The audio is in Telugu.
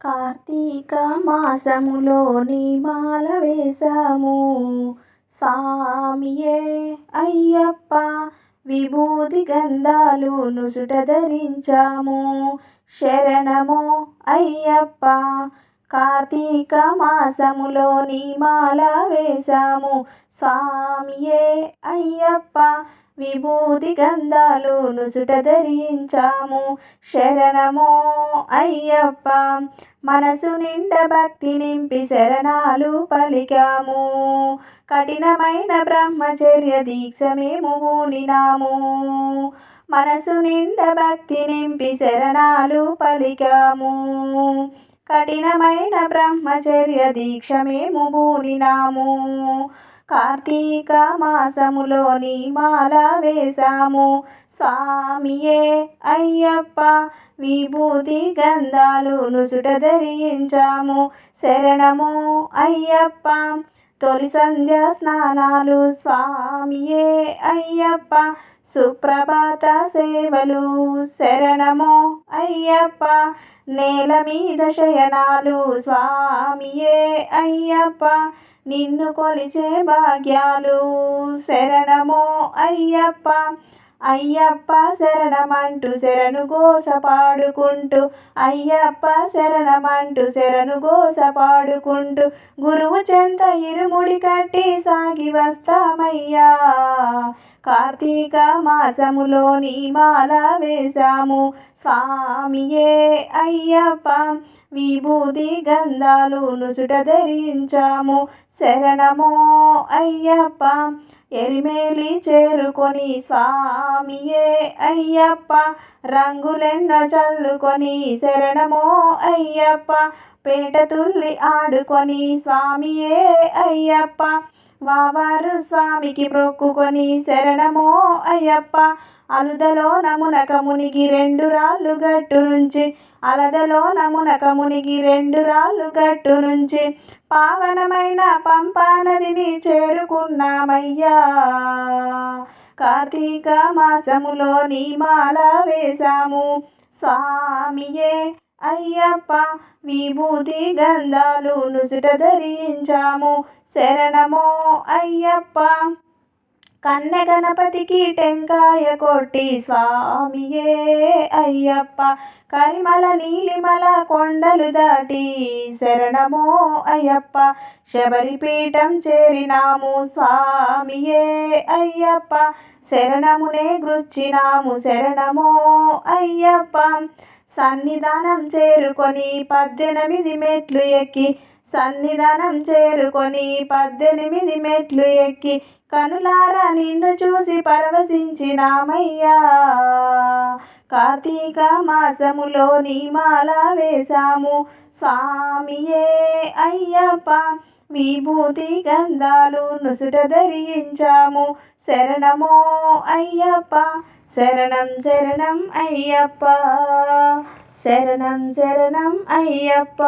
కార్తీక మాసములోని మాల వేశాము స్వామియే అయ్యప్ప విభూతి గంధాలు నుసుట ధరించాము. శరణము అయ్యప్ప కార్తీక మాసములోని మాల వేశాము స్వామియే అయ్యప్ప విభూతి గంధాలు నుసుట ధరించాము. శరణమో అయ్యప్ప మనసు నిండా భక్తి నింపి శరణాలు పలికాము. కఠినమైన బ్రహ్మచర్య దీక్ష మేము పూనినాము మనసు నిండా భక్తి నింపి శరణాలు పలికాము. కఠినమైన బ్రహ్మచర్య దీక్ష మేము పూనినాము కార్తీక మాసములోని మాల వేశాము. స్వామియే అయ్యప్ప విభూతి గంధాలు నుసుట ధరించాము. శరణము అయ్యప్ప తొలి సంధ్య స్నానాలు. స్వామియే అయ్యప్ప సుప్రభాత సేవలు. శరణము అయ్యప్ప నేల మీద శయనాలు. స్వామియే అయ్యప్ప నిన్ను కొలిచే భాగ్యాలు శరణమో అయ్యప్ప. అయ్యప్ప శరణమంటూ శరణు గోస పాడుకుంటూ అయ్యప్ప శరణమంటూ శరణు గోస పాడుకుంటూ గురువు చెంత ఇరుముడి కట్టి సాగి వస్తామయ్యా. కార్తీక మాసములోని మాల వేశాము. స్వామియే అయ్యప్ప విభూతి గంధాలు నుసుట ధరించాము. శరణమో అయ్యప్ప ఎరిమేలి చేరుకొని స్వామియే అయ్యప్ప. రంగులెన్నో చల్లుకొని శరణమో అయ్యప్ప. పేట తుల్లి ఆడుకొని స్వామియే అయ్యప్ప. వావారు స్వామికి మొక్కుకొని శరణమో అయ్యప్ప. అలుదలో నమునక మునిగి రెండు రాళ్ళు గట్టు నుంచి. అలదలో నమునక మునిగి రెండు రాళ్ళు గట్టు నుంచి. పావనమైన పంపా నదిని చేరుకున్నామయ్యా. కార్తీక మాసములో నీ మాల వేశాము. స్వామియే అయ్యప్ప విభూతి గంధాలు నుసుట ధరించాము. శరణమో అయ్యప్ప. కన్న గణపతికి టెంకాయ కొట్టి స్వామియే అయ్యప్ప కరిమల నీలిమల కొండలు దాటి శరణమో అయ్యప్ప శబరిపీఠం చేరినాము. స్వామియే అయ్యప్ప శరణమునే గృచ్చినాము శరణమో అయ్యప్ప సన్నిధానం చేరుకొని పద్దెనిమిది మెట్లు ఎక్కి సన్నిధానం చేరుకొని పద్దెనిమిది మెట్లు ఎక్కి కనులారా నిన్ను చూసి పరవశించినామయ్యా. కార్తీక మాసములో నీ మాల వేశాము. స్వామియే అయ్యప్ప విభూతి గంధాలు నుసుట ధరించాము. శరణమో అయ్యప్ప శరణం శరణం అయ్యప్ప శరణం శరణం అయ్యప్ప.